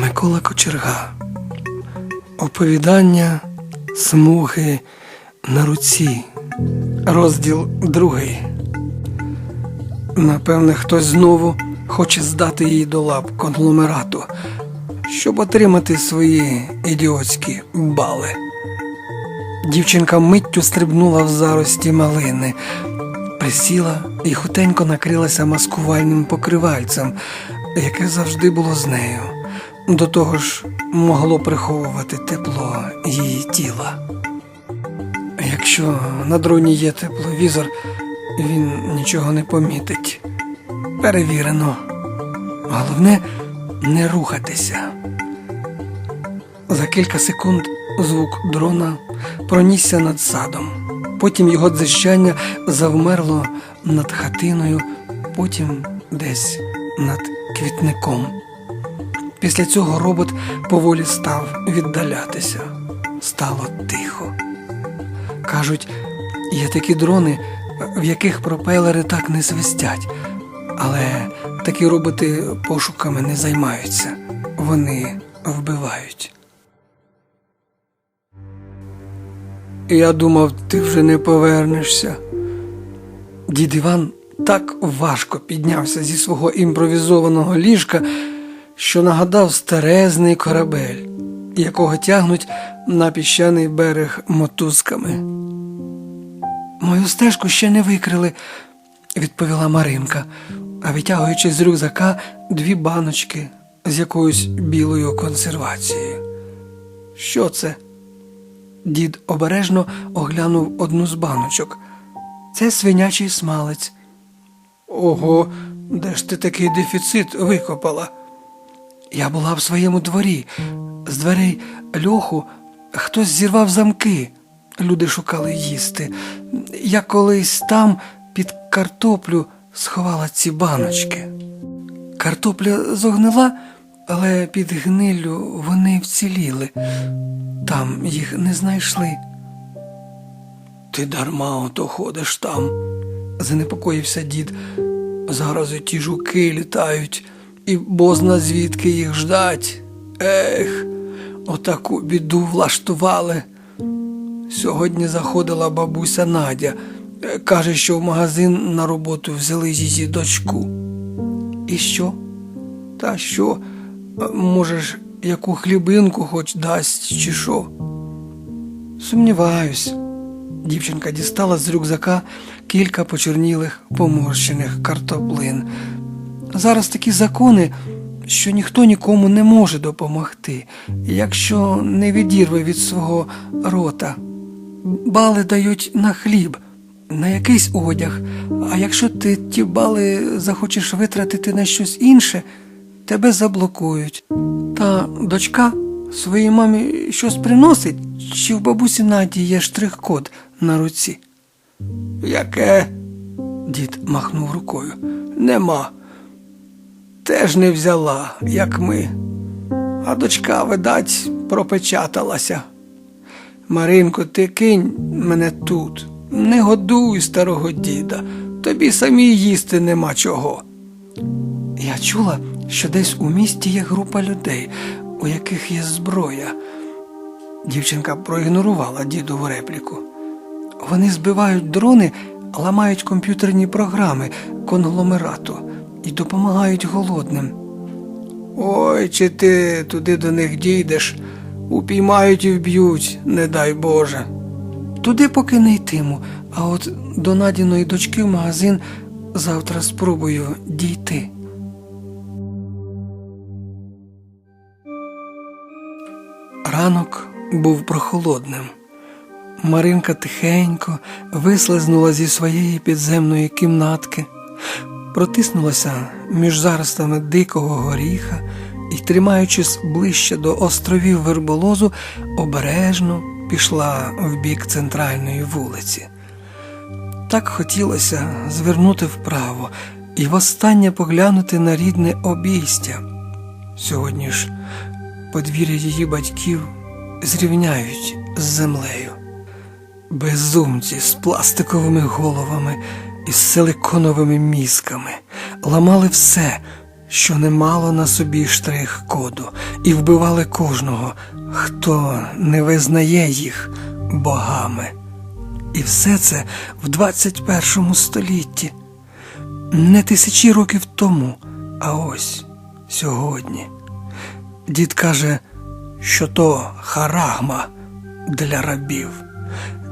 Микола Кочерга. Оповідання смуги на руці. Розділ другий. Напевне, хтось знову хоче здати її до лап конгломерату, щоб отримати свої ідіотські бали. Дівчинка миттю стрибнула в зарості малини, присіла і хутенько накрилася маскувальним покривальцем, яке завжди було з нею. До того ж, могло приховувати тепло її тіла. Якщо на дроні є тепловізор, він нічого не помітить. Перевірено. Головне не рухатися. За кілька секунд звук дрона пронісся над садом. Потім його дзищання завмерло над хатиною, потім десь над квітником. Після цього робот поволі став віддалятися. Стало тихо. Кажуть, є такі дрони, в яких пропелери так не свистять, але такі роботи пошуками не займаються. Вони вбивають. Я думав, ти вже не повернешся. Дід Іван так важко піднявся зі свого імпровізованого ліжка, що нагадав старезний корабель, якого тягнуть на піщаний берег мотузками. Мою стежку ще не викрили, відповіла Маринка, а витягуючи з рюкзака дві баночки з якоюсь білою консервацією. Що це? Дід обережно оглянув одну з баночок. Це свинячий смалець. Ого, де ж ти такий дефіцит викопала? Я була в своєму дворі. З дверей льоху хтось зірвав замки. Люди шукали їсти. Я колись там під картоплю сховала ці баночки. Картопля зогнила, але під гниллю вони вціліли. Там їх не знайшли. Ти дарма ото ходиш там, занепокоївся дід. Зараз і ті жуки літають, і бозна звідки їх ждать. Ех, отаку біду влаштували. Сьогодні заходила бабуся Надя. Е, Каже, що в магазин на роботу взяли її дочку. І що? Та що? Е, Можеш, яку хлібинку хоч дасть, чи що? Сумніваюсь. Дівчинка дістала з рюкзака кілька почернілих поморщених картоплин. Зараз такі закони, що ніхто нікому не може допомогти, якщо не відірве від свого рота. Бали дають на хліб, на якийсь одяг, а якщо ти ті бали захочеш витратити на щось інше, тебе заблокують. Та дочка своїй мамі щось приносить, чи в бабусі Наді є штрих-код на руці? Яке? Дід махнув рукою. Нема. Теж не взяла, як ми. А дочка, видать, пропечаталася. Маринко, ти кинь мене тут. Не годуй старого діда. Тобі самі їсти нема чого. Я чула, що десь у місті є група людей, у яких є зброя. Дівчинка проігнорувала дідову репліку. Вони збивають дрони, ламають комп'ютерні програми конгломерату і допомагають голодним. Ой, чи ти туди до них дійдеш, упіймають і вб'ють, не дай Боже. Туди поки не йтиму, а от до Надіної дочки в магазин завтра спробую дійти. Ранок був прохолодним. Маринка тихенько вислизнула зі своєї підземної кімнатки, протиснулася між заростами дикого горіха і, тримаючись ближче до островів верболозу, обережно пішла в бік центральної вулиці. Так хотілося звернути вправо і востаннє поглянути на рідне обійстя. Сьогодні ж подвір'я її батьків зрівняють з землею. Безумці з пластиковими головами і з силиконовими мізками ламали все, що не мало на собі штрих-коду, і вбивали кожного, хто не визнає їх богами. І все це в 21 столітті, не тисячі років тому, а ось сьогодні. Дід каже, що то харагма для рабів.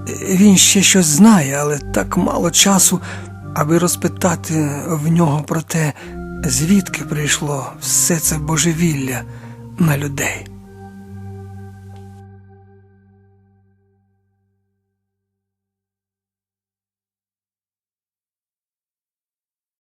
Він ще щось знає, але так мало часу, аби розпитати в нього про те, звідки прийшло все це божевілля на людей.